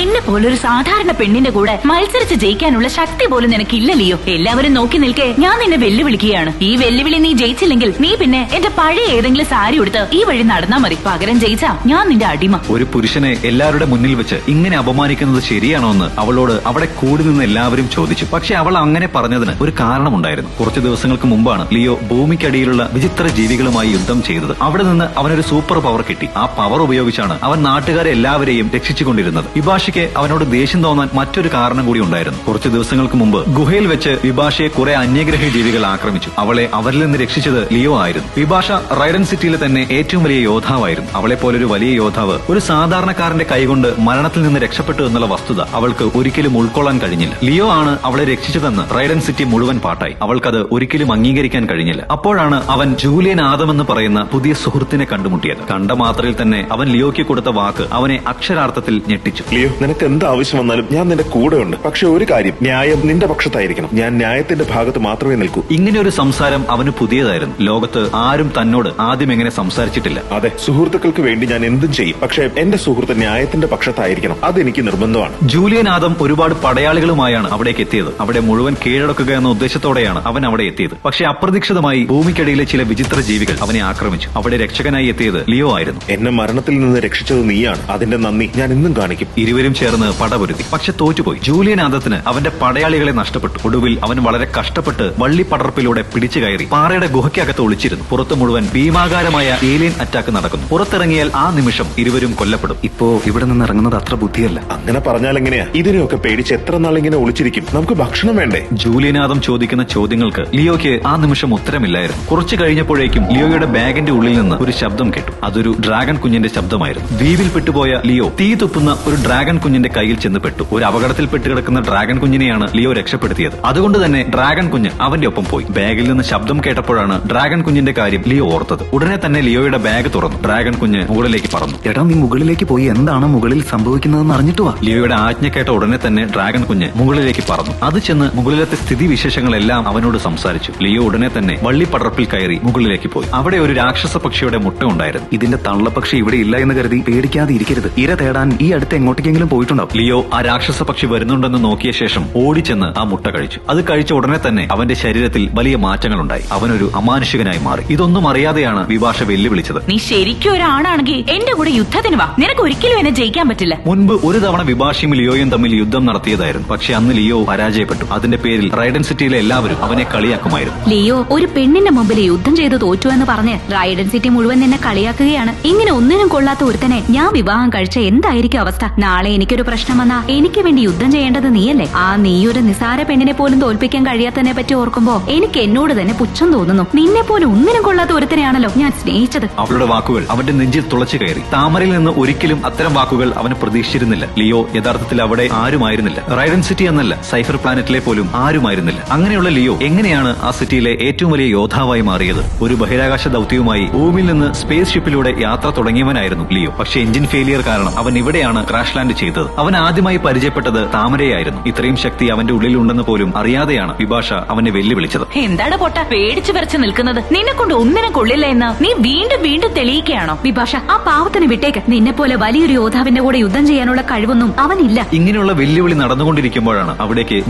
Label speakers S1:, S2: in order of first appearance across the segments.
S1: എന്നെ പോലൊരു സാധാരണ പെണ്ണിന്റെ കൂടെ മത്സരിച്ച് ജയിക്കാനുള്ള ശക്തി പോലും നിനക്കില്ല ലിയോ എല്ലാവരും നോക്കി നിൽക്കെ. ഞാൻ നിന്നെ വെല്ലുവിളിക്കുകയാണ്. ഈ വെല്ലുവിളി നീ ജയിച്ചില്ലെങ്കിൽ നീ പിന്നെ എന്റെ പഴയ ഏതെങ്കിലും സാരി ഉടുത്ത് ഈ വഴി നടന്നാ മതി. പകരം ജയിച്ചാ ഞാൻ നിന്റെ അടിമ.
S2: ഒരു പുരുഷനെ എല്ലാവരുടെ മുന്നിൽ വെച്ച് ഇങ്ങനെ അപമാനിക്കുന്നത് ശരിയാണോ എന്ന് അവളോട് അവിടെ കൂടി നിന്ന് എല്ലാവരും ചോദിച്ചു. പക്ഷെ അവൾ അങ്ങനെ പറഞ്ഞതിന് ഒരു കാരണമുണ്ടായിരുന്നു. കുറച്ചു ദിവസങ്ങൾക്ക് മുമ്പാണ് ലിയോ ഭൂമിക്കടിയിലുള്ള വിചിത്ര ജീവികളുമായി യുദ്ധം ചെയ്തത്. അവിടെ നിന്ന് അവനൊരു സൂപ്പർ പവർ കിട്ടി. ആ പവർ ഉപയോഗിച്ചാണ് അവൻ നാട്ടുകാരെ എല്ലാവരെയും രക്ഷിച്ചുകൊണ്ടിരുന്നത്. വിഭാഷയ്ക്ക് അവനോട് ദേഷ്യം തോന്നാൻ മറ്റൊരു കാരണം കൂടി ഉണ്ടായിരുന്നു. കുറച്ചു ദിവസങ്ങൾക്ക് മുമ്പ് ഗുഹയിൽ വെച്ച് വിഭാഷയെ കുറെ അന്യഗ്രഹ ജീവികൾ ആക്രമിച്ചു. അവളെ അവരിൽ നിന്ന് രക്ഷിച്ചത് ലിയോ ആയിരുന്നു. വിഭാഷ റൈഡൻ സിറ്റിയിലെ തന്നെ ഏറ്റവും വലിയ യോദ്ധാവായിരുന്നു. അവളെ പോലൊരു വലിയ യോദ്ധാവ് ഒരു സാധാരണക്കാരന്റെ കൈകൊണ്ട് മരണത്തിൽ നിന്ന് രക്ഷപ്പെട്ടു എന്നുള്ള വസ്തുത അവൾക്ക് ഒരിക്കലും ഉൾക്കൊള്ളാൻ കഴിഞ്ഞില്ല. ലിയോ ആണ് അവളെ രക്ഷിച്ചതെന്ന് റൈഡൻ സിറ്റി മുഴുവൻ പാട്ടായി. അവൾക്കത് ഒരിക്കലും അംഗീകരിക്കാൻ കഴിഞ്ഞില്ല. അപ്പോഴാണ് അവൻ ജൂലിയൻ ആദം എന്ന് പറയുന്ന പുതിയ സുഹൃത്തിനെ കണ്ടുമുട്ടിയത്. കണ്ട മാത്രയിൽ തന്നെ അവൻ ലിയോയ്ക്ക് കൊടുത്ത വാക്ക് അവനെ അക്ഷരാർത്ഥത്തിൽ ഞെട്ടിച്ചു.
S3: ലിയോ നിനക്ക് എന്ത് ആവശ്യം വന്നാലും ഞാൻ നിന്റെ കൂടെ ഉണ്ട് പക്ഷെ ഒരു കാര്യം ന്യായം നിന്റെ പക്ഷത്തായിരിക്കണം. ഞാൻ ന്യായത്തിന്റെ ഭാഗത്ത് മാത്രമേ നിൽക്കൂ.
S2: ഇങ്ങനെ ഒരു സംസാരം അവന് പുതിയതായിരുന്നു. ലോകത്ത് ആരും തന്നോട് ആദ്യം എങ്ങനെ സംസാരിച്ചിട്ടില്ല.
S3: അതെ സുഹൃത്തുക്കൾക്ക് വേണ്ടി ഞാൻ എന്തും ചെയ്യും. പക്ഷെ എന്റെ സുഹൃത്ത് ന്യായത്തിന്റെ പക്ഷത്തായിരിക്കണം. അതെനിക്ക് നിർബന്ധമാണ്.
S2: ജൂലിയൻ ആദം ഒരുപാട് പടയാളികളുമായാണ് അവിടേക്ക് എത്തിയത്. അവിടെ മുഴുവൻ കീഴടക്കുക എന്ന ഉദ്ദേശത്തോടെയാണ് അവൻ അവിടെ എത്തിയത്. പക്ഷെ അപ്രതീക്ഷിതമായി ഭൂമിക്കടിയിലെ ചില വിചിത്ര ജീവികൾ അവനെ ആക്രമിച്ചു. അവിടെ രക്ഷകനായി എത്തിയത് ലിയോ ആയിരുന്നു.
S3: എന്നെ മരണത്തിൽ നിന്ന് രക്ഷിച്ചത് നീയാണ്. അതിന്റെ നന്ദി ഞാൻ ഇന്നും കാണിക്കും.
S2: ഇരുവരും ചേർന്ന് പടപൊരുതി. പക്ഷെ തോറ്റുപോയി. ജൂലിയൻ ആദത്തിന് അവന്റെ പടയാളികളെ നഷ്ടപ്പെട്ടു. ഒടുവിൽ അവൻ വളരെ കഷ്ടപ്പെട്ട് വള്ളിപ്പടർപ്പിലൂടെ പിടിച്ചു കയറി. പാറയുടെ ഗുഹയ്ക്കകത്ത് ഒളിച്ചിരുന്നു. പുറത്ത് മുഴുവൻ ഭീമാകാരമായ ഏലിയൻ അറ്റാക്ക് നടക്കുന്നു. പുറത്തിറങ്ങിയാൽ ആ നിമിഷം ഇരുവരും കൊല്ലപ്പെടും.
S4: ഇപ്പോ ഇവിടെ നിന്ന് ഇറങ്ങുന്നത് അത്ര ബുദ്ധിയല്ല.
S3: അങ്ങനെ പറഞ്ഞാൽ എങ്ങനെയാ? ഇതിനെയൊക്കെ പേടിച്ച് എത്ര നാൾ ഇങ്ങനെ ഒളിച്ചിരിക്കും? നമുക്ക് ഭക്ഷണം വേണ്ടേ?
S2: ജൂലിയനാഥം ചോദിക്കുന്ന ചോദ്യങ്ങൾക്ക് ലിയോയ്ക്ക് ആ നിമിഷം ഉത്തരമില്ലായിരുന്നു. കുറച്ചു കഴിഞ്ഞപ്പോഴേക്കും ലിയോയുടെ ബാഗിന്റെ ഉള്ളിൽ നിന്ന് ഒരു ശബ്ദം കേട്ടു. അതൊരു ഡ്രാഗൺ കുഞ്ഞിന്റെ ശബ്ദമായിരുന്നു. ദ്വീപിൽ പെട്ടുപോയ ലിയോ തീ തുപ്പുന്ന ഒരു ഡ്രാഗൺ കുഞ്ഞിന്റെ കയ്യിൽ ചെന്ന് പെട്ടു ഒരു അപകടത്തിൽപ്പെട്ട് കിടക്കുന്ന ഡ്രാഗൺ കുഞ്ഞിനെയാണ് ലിയോ രക്ഷപ്പെടുത്തിയത്. അതുകൊണ്ട് തന്നെ ഡ്രാഗൺ കുഞ്ഞ് അവന്റെ ഒപ്പം പോയി. ബാഗിൽ നിന്ന് ശബ്ദം കേട്ടപ്പോഴാണ് ഡ്രാഗൺ കുഞ്ഞിന്റെ കാര്യം ലിയോ ഓർത്തത്. ഉടനെ തന്നെ ലിയോയുടെ ബാഗ് തുറന്നു. ഡ്രാഗൺ കുഞ്ഞ് മുകളിലേക്ക് പറഞ്ഞു
S4: എടാ നീ മുകളിലേക്ക് പോയി. എന്താണ് മുകളിൽ സംഭവിക്കുന്നതെന്ന് അറിഞ്ഞിട്ട് വാ.
S2: ലിയോയുടെ ആജ്ഞ കേട്ട ഉടനെ തന്നെ ഡ്രാഗൺ കുഞ്ഞ് മുകളിലേക്ക് പറഞ്ഞു അത് ചെന്ന് മുകളിലത്തെ സ്ഥിതി വിശേഷങ്ങളെല്ലാം അവനോട് സംസാരിച്ചു. ലിയോ ഉടനെ തന്നെ വള്ളിപ്പടർപ്പിൽ കയറി മുകളിലേക്ക് പോയി. അവിടെ ഒരു രാക്ഷസ പക്ഷിയുടെ മുട്ട ഉണ്ടായിരുന്നു.
S4: ഇതിന്റെ തള്ളപ്പക്ഷി ഇവിടെ ഇല്ല എന്ന് കരുതി പേടിക്കാതെ ഇരിക്കരുത് ഇര തേടാൻ ഈ അടുത്ത് എങ്ങോട്ടേക്കെങ്കിലും പോയിട്ടുണ്ടാവും
S2: ലിയോ ആ രാക്ഷസ പക്ഷി വരുന്നുണ്ടെന്ന് നോക്കിയ ശേഷം ഓടിച്ചെന്ന് ആ മുട്ട കഴിച്ചു. അത് കഴിച്ച ഉടനെ തന്നെ അവന്റെ ശരീരത്തിൽ വലിയ മാറ്റങ്ങളുണ്ടായി. അവനൊരു അമാനുഷികനായി മാറി. ഇതൊന്നും അറിയാതെയാണ് വിഭാഷ വെല്ലുവിളിച്ചത്.
S1: നീ ശരിക്കും ഒരാണാണെങ്കിൽ എന്റെ കൂടെ യുദ്ധത്തിന് വാ. നിനക്ക് ഒരിക്കലും എന്നെ ജയിക്കാൻ പറ്റില്ല.
S2: മുൻപ് ഒരു തവണ വിഭാഷയും ലിയോയും തമ്മിൽ യുദ്ധം നടത്തിയതായിരുന്നു. പക്ഷെ അന്ന് ലിയോ പരാജയപ്പെട്ടു. അതിന്റെ പേരിൽ റൈഡൻ സിറ്റിയിലെ എല്ലാവരും അവനെ കളിയാക്കുമായിരുന്നു.
S5: ലിയോ ഒരു പെണ്ണിന്റെ മുമ്പിൽ യുദ്ധം ചെയ്ത് തോറ്റു എന്ന് പറഞ്ഞ് റൈഡൻ സിറ്റി മുഴുവൻ നിന്നെ കളിയാക്കുകയാണ്. ഇങ്ങനെ ഒന്നിനും കൊള്ളാത്ത ഒരുത്തനെ ഞാൻ വിവാഹം കഴിച്ച എന്തായിരിക്കും അവസ്ഥ? നാളെ എനിക്കൊരു പ്രശ്നം വന്നാ എനിക്ക് വേണ്ടി യുദ്ധം ചെയ്യേണ്ടത് നീയല്ലേ? ആ നീയൊരു നിസാര പെണ്ണിനെ പോലും തോൽപ്പിക്കാൻ കഴിയാത്തതിനെ പറ്റി ഓർക്കുമ്പോ എനിക്ക് എന്നോട് തന്നെ പുച്ഛം തോന്നുന്നു. നിന്നെ പോലെ ഒന്നിനും കൊള്ളാത്ത ഒരുത്തനെയാണല്ലോ ഞാൻ സ്നേഹിച്ചത്.
S2: അവളുടെ വാക്കുകൾ അവന്റെ നെഞ്ചിൽ തുളച്ചു കയറി. താമരയിൽ നിന്ന് ഒരിക്കലും അത്തരം വാക്കുകൾ അവന് പ്രതീക്ഷിച്ചിരുന്നില്ല. ലിയോ യഥാർത്ഥത്തിൽ അവിടെ ആരുമായിരുന്നില്ല. റൈഡൻ സിറ്റി എന്നല്ല സൈഫർ പ്ലാനറ്റിലെ പോലും ആരുമായിരുന്നില്ല. അങ്ങനെയുള്ള ലിയോ എങ്ങനെയാണ് ആ സിറ്റിയിലെ ഏറ്റവും വലിയ യോദ്ധാവായി മാറിയത്? ഒരു ബഹിരാകാശ ദൌത്യവുമായി ഭൂമിയിൽ നിന്ന് സ്പേസ് ഷിപ്പിലൂടെ യാത്ര തുടങ്ങിയവനായിരുന്നു ലിയോ. പക്ഷേ എഞ്ചിൻ ഫെയിലിയർ കാരണം അവൻ ഇവിടെയാണ് ക്രാഷ് ലാൻഡ് ചെയ്തത്. അവൻ ആദ്യമായി പരിചയപ്പെട്ടത് താമരയായിരുന്നു. ഇത്രയും ശക്തി അവന്റെ ഉള്ളിലുണ്ടെന്ന് പോലും അറിയാതെയാണ് വിഭാഷ അവനെ വെല്ലുവിളിച്ചത്.
S1: എന്താണ് പൊട്ട? പേടിച്ചു വിറച്ച് നിൽക്കുന്നത്. നിന്നെ കൊണ്ട് ഒന്നിനും കൊള്ളില്ല എന്ന് നീ വീണ്ടും വീണ്ടും തെളിയിക്കുകയാണോ?
S5: വിഭാഷ ആ പാവത്തിന് വിട്ടേക്ക്. നിന്നെ പോലെ വലിയൊരു യോദ്ധാവിന്റെ കൂടെ യുദ്ധം ചെയ്യാനുള്ള കഴിവൊന്നും അവനില്ല.
S2: ഇങ്ങനെയുള്ള വെല്ലുവിളി നടന്നുകൊണ്ടിരിക്കുമ്പോഴാണ് അവിടേക്ക്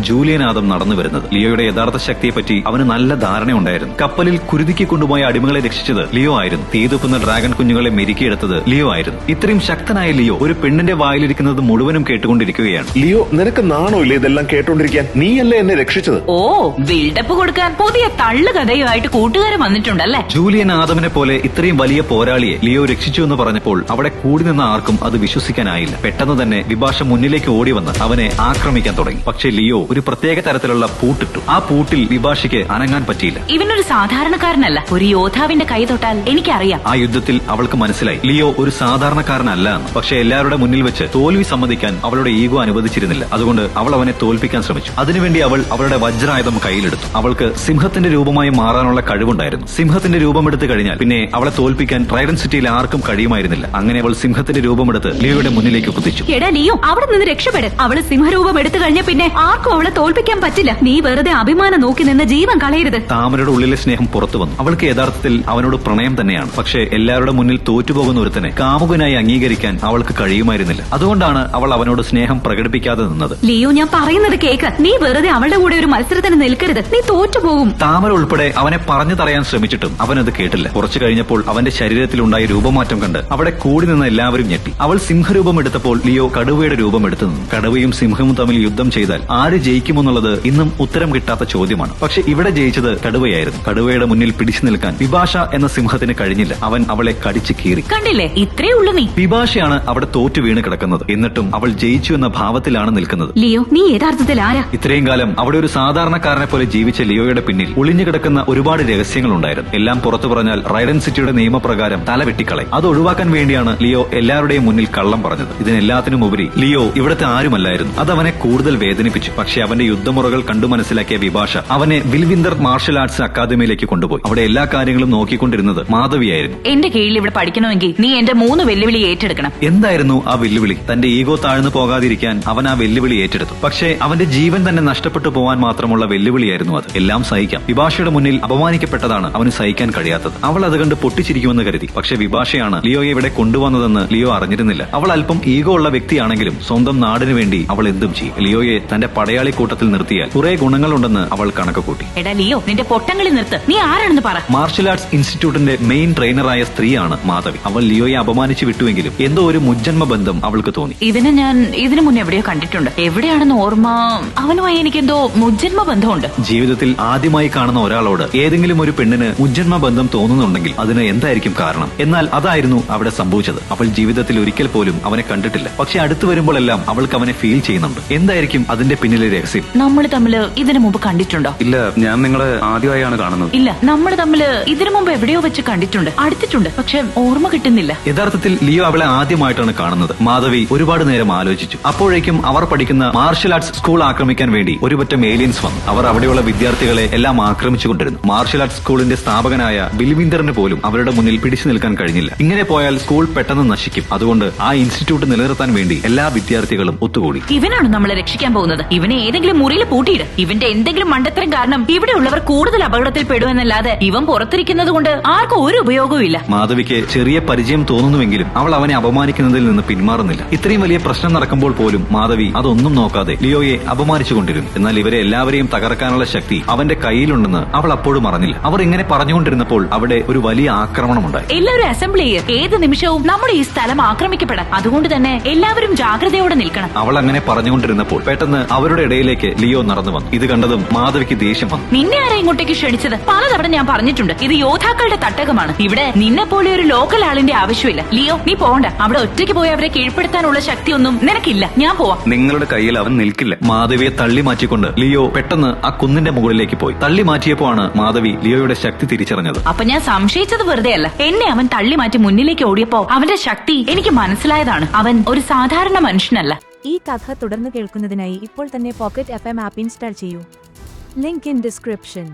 S2: ആദം നടന്നു വരുന്നത്. ലിയോയുടെ യഥാർത്ഥ ശക്തിയെപ്പറ്റി അവന് നല്ല ധാരണയുണ്ടായിരുന്നു കപ്പലിൽ കുരുതിക്ക് കൊണ്ടുപോയ അടിമകളെ രക്ഷിച്ചത് ലിയോ ആയിരുന്നു. തീതുപ്പുന്ന ഡ്രാഗൺ കുഞ്ഞുങ്ങളെ മെരുക്കിയെടുത്തത് ലിയോ ആയിരുന്നു. ഇത്രയും ശക്തനായ ലിയോ ഒരു പെണ്ണിന്റെ വായിലിരിക്കുന്നത് മുഴുവനും കേട്ടുകൊണ്ടിരിക്കുകയാണ്.
S3: ലിയോ നിനക്ക് നാണോ ഇല്ലേ ഇതെല്ലാം കേട്ടുകൊണ്ടിരിക്കാൻ നീയല്ലേ എന്നെ രക്ഷിച്ചത്?
S1: ഓ ബിൽഡപ്പ് കൊടുക്കാൻ പുതിയ തള്ളു കഥയുമായിട്ട് കൂട്ടുകാരൻ വന്നിട്ടുണ്ടല്ലേ?
S2: ജൂലിയൻ ആദമിനെ പോലെ ഇത്രയും വലിയ പോരാളിയെ ലിയോ രക്ഷിച്ചു എന്ന് പറഞ്ഞപ്പോൾ അവിടെ കൂടി നിന്ന ആർക്കും അത് വിശ്വസിക്കാനായില്ല. പെട്ടെന്ന് തന്നെ വിഭാഷ മുന്നിലേക്ക് ഓടി വന്ന് അവനെ ആക്രമിക്കാൻ തുടങ്ങി. പക്ഷേ ലിയോ ഒരു പ്രത്യേക തരത്തിലുള്ള പൂട്ടിട്ടു. ആ പൂട്ടിൽ വിഭാഷയ്ക്ക് അനങ്ങാൻ പറ്റിയില്ല.
S1: ഇവനൊരു സാധാരണക്കാരനല്ല. ഒരു യോദ്ധാവിന്റെ കൈ തൊട്ടാൽ എനിക്കറിയാം.
S2: ആ യുദ്ധത്തിൽ അവൾക്ക് മനസ്സിലായി. ലിയോ ഒരു സാധാരണക്കാരനല്ല എന്ന്. പക്ഷെ എല്ലാവരുടെ മുന്നിൽ വെച്ച് തോൽവി സമ്മതിക്കാൻ അവളുടെ ഈഗോ അനുവദിച്ചിരുന്നില്ല. അതുകൊണ്ട് അവൾ അവനെ തോൽപ്പിക്കാൻ ശ്രമിച്ചു. അതിനുവേണ്ടി അവൾ അവളുടെ വജ്രായുധം കയ്യിലെടുത്തു. അവൾക്ക് സിംഹത്തിന്റെ രൂപമായി മാറാനുള്ള കഴിവുണ്ടായിരുന്നു. സിംഹത്തിന്റെ രൂപമെടുത്ത് കഴിഞ്ഞാൽ പിന്നെ അവളെ തോൽപ്പിക്കാൻ ട്രൈഡൻ സിറ്റിയിൽ ആർക്കും കഴിയുമായിരുന്നില്ല. അങ്ങനെ അവൾ സിംഹത്തിന്റെ രൂപമെടുത്ത് ലിയോയുടെ മുന്നിലേക്ക് കുതിച്ചു.
S5: എടാ ലിയോ അവിടെ നിന്ന് രക്ഷപ്പെടും. അവൾ സിംഹരൂപം എടുത്തു കഴിഞ്ഞ പിന്നെ ആർക്കും അവളെ തോൽപ്പിക്കാൻ പറ്റില്ല. നീ വെറുതെ അഭിമാനം നോക്കി നിന്ന് ജീവൻ കളയരുത്.
S2: താമരയുടെ ഉള്ളിലെ സ്നേഹം പുറത്തു വന്നു. അവൾക്ക് യഥാർത്ഥത്തിൽ അവനോട് പ്രണയം തന്നെയാണ്. പക്ഷേ എല്ലാവരുടെ മുന്നിൽ തോറ്റുപോകുന്ന ഒരുത്തനെ കാമുകനായി അംഗീകരിക്കാൻ അവൾക്ക് കഴിയുമായിരുന്നില്ല. അതുകൊണ്ടാണ് അതുകൊണ്ടാണ് അവൾ അവനോട് സ്നേഹം പ്രകടിപ്പിക്കാതെ നിന്നത്?
S5: ലിയോ ഞാൻ പറയുന്നത് കേക്ക്. നീ വെറുതെ അവളുടെ കൂടെ ഒരു മത്സരത്തിന് നിൽക്കരുത്. നീ തോറ്റുപോകും.
S2: താമര ഉൾപ്പെടെ അവനെ പറഞ്ഞു തടയാൻ ശ്രമിച്ചിട്ടും അവനത് കേട്ടില്ല. കുറച്ചു കഴിഞ്ഞപ്പോൾ അവന്റെ ശരീരത്തിലുണ്ടായ രൂപമാറ്റം കണ്ട് അവിടെ കൂടി നിന്ന് എല്ലാവരും ഞെട്ടി. അവൾ സിംഹരൂപം എടുത്തപ്പോൾ ലിയോ കടുവയുടെ രൂപം എടുത്തു നിന്നു. കടുവയും സിംഹവും തമ്മിൽ യുദ്ധം ചെയ്താൽ ആര് ജയിക്കുമെന്നുള്ളത് ഇന്നും ഉത്തരം കിട്ടാത്ത ചോദ്യമാണ്. പക്ഷെ ഇവിടെ ജയിച്ചത് കടുവയായിരുന്നു. കടുവയുടെ മുന്നിൽ പിടിച്ചു നിൽക്കാൻ വിഭാഷ എന്ന സിംഹത്തിന് കഴിഞ്ഞില്ല. അവൻ അവളെ കടിച്ചു കീറി.
S1: കണ്ടില്ലേ? ഇത്രേ ഉള്ളൂ നീ.
S2: വിഭാഷയാണ് അവിടെ തോറ്റു വീണ് കിടക്കുന്നത്. എന്നിട്ടും അവൾ ജയിച്ചു എന്ന ഭാവത്തിലാണ് നിൽക്കുന്നത്.
S5: ലിയോ നീ യഥാർത്ഥത്തിൽ ആരാ?
S2: ഇത്രയും കാലം അവിടെ ഒരു സാധാരണക്കാരനെ പോലെ ജീവിച്ച ലിയോയുടെ പിന്നിൽ ഒളിഞ്ഞു കിടക്കുന്ന ഒരുപാട് രഹസ്യങ്ങൾ ഉണ്ടായിരുന്നു. എല്ലാം പുറത്തു പറഞ്ഞാൽ റൈഡൻ സിറ്റിയുടെ നിയമപ്രകാരം തല വെട്ടിക്കളയും. അത് ഒഴിവാക്കാൻ വേണ്ടിയാണ് ലിയോ എല്ലാവരുടെയും മുന്നിൽ കള്ളം പറഞ്ഞത്. ഇതിനെല്ലാത്തിനും ഉപരി ലിയോ ഇവിടത്തെ ആരുമല്ലായിരുന്നു. അത് അവനെ കൂടുതൽ വേദനിപ്പിച്ചു. പക്ഷേ അവന്റെ യുദ്ധമുറകൾ കണ്ടു മനസ്സിലാക്കിയ വിഭാഷ അവനെ വിൽവിന്ദർ മാർഷൽ ആർട്സ് അക്കാദമിയിലേക്ക് കൊണ്ടുപോയി. അവിടെ എല്ലാ കാര്യങ്ങളും നോക്കിക്കൊണ്ടിരുന്നത് മാധവിയായിരുന്നു.
S1: എന്റെ കീഴിൽ ഇവിടെ പഠിക്കണമെങ്കിൽ നീ എന്റെ മൂന്ന് വെല്ലുവിളി ഏറ്റെടുക്കണം.
S2: എന്തായിരുന്നു ആ വെല്ലുവിളി? തന്റെ ഈഗോ താഴ്ന്നു പോകാതിരിക്കാൻ അവൻ ആ വെല്ലുവിളി ഏറ്റെടുത്തു. പക്ഷേ അവന്റെ ജീവൻ തന്നെ നഷ്ടപ്പെട്ടു പോവാൻ മാത്രമുള്ള വെല്ലുവിളിയായിരുന്നു അത്. എല്ലാം സഹിക്കാം. വിഭാഷയുടെ മുന്നിൽ അപമാനിക്കപ്പെട്ടതാണ് അവന് സഹിക്കാൻ കഴിയാത്തത്. അവൾ അത് കണ്ട് പൊട്ടിച്ചിരിക്കുമെന്ന് കരുതി. പക്ഷെ വിഭാഷയാണ് ലിയോയെ ഇവിടെ കൊണ്ടുവന്നതെന്ന് ലിയോ അറിഞ്ഞിരുന്നില്ല. അവൾ അല്പം ഈഗോ ഉള്ള വ്യക്തിയാണെങ്കിലും സ്വന്തം നാടിനു വേണ്ടി അവൾ എന്തും ചെയ്യും. ലിയോയെ തന്റെ പടയാളി കൂട്ടത്തിൽ നിർത്തിയാൽ കുറെ ഗുണങ്ങളുണ്ടെന്ന് അവൾ കണക്ക് കൂട്ടി.
S1: എടാ ലിയോ നിന്റെ പൊട്ടങ്ങളിൽ നിർത്ത്. നീ ആരാണെന്ന് പറ.
S2: മാർഷൽ ആർട്സ് ഇൻസ്റ്റിറ്റ്യൂട്ടിന്റെ മെയിൻ ട്രെയിനറായ സ്ത്രീയാണ് മാധവി. അവൾ ലിയോയെ അപമാനിച്ചു വിട്ടുവെങ്കിലും എന്തോ ഒരു മുജ്ജന്മ ബന്ധം അവൾക്ക് തോന്നി.
S1: ഇതിനെ ഞാൻ ഇതിനു മുന്നേ എവിടെയോ കണ്ടിട്ടുണ്ട്. എവിടെയാണെന്ന് ഓർമ്മ അവനുമായി എനിക്കെന്തോ മുജ്ജന്മ ബന്ധമുണ്ട്.
S2: ജീവിതത്തിൽ ആദ്യമായി കാണുന്ന ഒരാളോട് ഏതെങ്കിലും ഒരു പെണ്ണിന് മുജ്ജന്മ ബന്ധം തോന്നുന്നുണ്ടെങ്കിൽ അതിന് എന്തായിരിക്കും കാരണം? എന്നാൽ അതായിരുന്നു അവിടെ സംഭവിച്ചത്. അവൾ ജീവിതത്തിൽ ഒരിക്കൽ പോലും അവനെ കണ്ടിട്ടില്ല. പക്ഷെ അടുത്തു വരുമ്പോഴെല്ലാം അവൾക്ക് അവനെ ഫീൽ ചെയ്യുന്നുണ്ട്. എന്തായിരിക്കും അതിന്റെ പിന്നിലെ രഹസ്യം?
S1: നമ്മൾ തമ്മിൽ ഇതിനു മുമ്പ് കണ്ടിട്ടുണ്ടോ?
S4: ഇല്ല ഞാൻ നിങ്ങളെ ആദ്യമായാണ് കാണുന്നത്.
S1: ഇല്ല നമ്മൾ തമ്മിൽ ഇതിനു മുമ്പ് എവിടെയോ വെച്ച് കണ്ടിട്ടുണ്ട്. അടുത്തിട്ടുണ്ട്. പക്ഷെ ഓർമ്മ കിട്ടുന്നില്ല.
S2: യഥാർത്ഥത്തിൽ ലിയോ അവളെ ആദ്യമായിട്ടാണ് കാണുന്നത്. മാധവി ഒരുപാട് നേരം ആലോചിച്ചു. അപ്പോഴേക്കും അവർ പഠിക്കുന്ന മാർഷൽ ആർട്സ് സ്കൂൾ ആക്രമിക്കാൻ വേണ്ടി ഒരുപറ്റം ഏലിയൻസ് വന്നു. അവർ അവിടെയുള്ള വിദ്യാർത്ഥികളെ എല്ലാം ആക്രമിച്ചുകൊണ്ടിരുന്നു. മാർഷൽ ആർട്സ് സ്കൂളിന്റെ സ്ഥാപകനായ ബിൽവിന്ദറിന് പോലും അവരുടെ മുന്നിൽ പിടിച്ചു നിൽക്കാൻ കഴിഞ്ഞില്ല. ഇങ്ങനെ പോയാൽ സ്കൂൾ പെട്ടെന്ന് നശിക്കും. അതുകൊണ്ട് ആ ഇൻസ്റ്റിറ്റ്യൂട്ട് നിലനിർത്താൻ വേണ്ടി എല്ലാ വിദ്യാർത്ഥികളും ഒത്തുകൂടി.
S1: ഇവനാണ് നമ്മളെ രക്ഷിക്കാൻ പോകുന്നത്. ഇവനെ ഏതെങ്കിലും മുറിയിൽ പൂട്ടിയിട്. ഇവന്റെ എന്തെങ്കിലും മണ്ടത്തരം കാരണം ഇവിടെയുള്ളവർ കൂടുതൽ അപകടത്തിൽ പെടുമെന്നല്ലാതെ ഇവൻ പുറത്തിരിക്കുന്നത് കൊണ്ട് ആർക്കും ഒരു ഉപയോഗവും ഇല്ല
S2: മാധവിക്ക് ചെറിയ പരിചയം തോന്നുന്നുവെങ്കിലും അവൾ അവനെ അപമാനിക്കുന്നതിൽ നിന്ന് പിന്മാറുന്നില്ല. ഇത്രയും വലിയ പ്രശ്നം നടക്കുമ്പോൾ പോലും മാധവി അതൊന്നും നോക്കാതെ ലിയോയെ അപമാനിച്ചുകൊണ്ടിരുന്നു. എന്നാൽ ഇവരെ എല്ലാവരെയും തകർക്കാനുള്ള ശക്തി അവന്റെ കയ്യിലുണ്ടെന്ന് അവൾ അപ്പോഴും അറിഞ്ഞില്ല. അവർ ഇങ്ങനെ പറഞ്ഞുകൊണ്ടിരുന്നപ്പോൾ അവിടെ ഒരു വലിയ ആക്രമണമുണ്ടായി.
S1: എല്ലാവരും അസംബ്ലി ഏത് നിമിഷവും നമ്മുടെ ഈ സ്ഥലം ആക്രമിക്കപ്പെടാം. അതുകൊണ്ട് തന്നെ എല്ലാവരും ജാഗ്രതയോടെ നിൽക്കണം.
S2: അവൾ അങ്ങനെ പറഞ്ഞുകൊണ്ടിരുന്നപ്പോൾ പെട്ടെന്ന് അവരുടെ ഇടയിലേക്ക് ലിയോ നടന്നു വന്നു. ഇത് കണ്ടതും മാധവിക്ക് ദേഷ്യം വന്നു.
S1: നിന്നെ ആരാ ഇങ്ങോട്ടേക്ക് ക്ഷണിച്ചത്? പലതവണ ഞാൻ പറഞ്ഞിട്ടുണ്ട്. ഇത് യോദ്ധാക്കളുടെ തട്ടകമാണ്. ഇവിടെ നിന്നെ പോലെ ഒരു ലോക്കൽ ആളിന്റെ ആവശ്യമില്ല. ലിയോ നീ പോണ്ട. അവിടെ ഒറ്റയ്ക്ക് പോയി അവരെ കീഴ്പ്പെടുത്താനുള്ള ശക്തിയൊന്നും നിനക്കില്ല. ഞാൻ പോവാം.
S4: നിങ്ങളുടെ കയ്യിൽ അവൻ നിൽക്കില്ല.
S2: മാധവിയെ തള്ളി മാറ്റിക്കൊണ്ട് ലിയോ പെട്ടെന്ന് ആ കുന്നിന്റെ മുകളിലേക്ക് പോയി. തള്ളി മാറ്റിയപ്പോ ആണ് മാധവി ലിയോയുടെ ശക്തി തിരിച്ചറിഞ്ഞത്.
S1: അപ്പൊ ഞാൻ സംശയിച്ചത് വെറുതെ അല്ല. എന്നെ അവൻ തള്ളി മാറ്റി മുന്നിലേക്ക് ഓടിയപ്പോ അവന്റെ ശക്തി എനിക്ക് മനസ്സിലായതാണ്. അവൻ ഒരു സാധാരണ മനുഷ്യനല്ല.
S6: ഈ കഥ തുടർന്ന് കേൾക്കുന്നതിനായി ഇപ്പോൾ തന്നെ pocket F M app install ചെയ്യൂ. Link in description.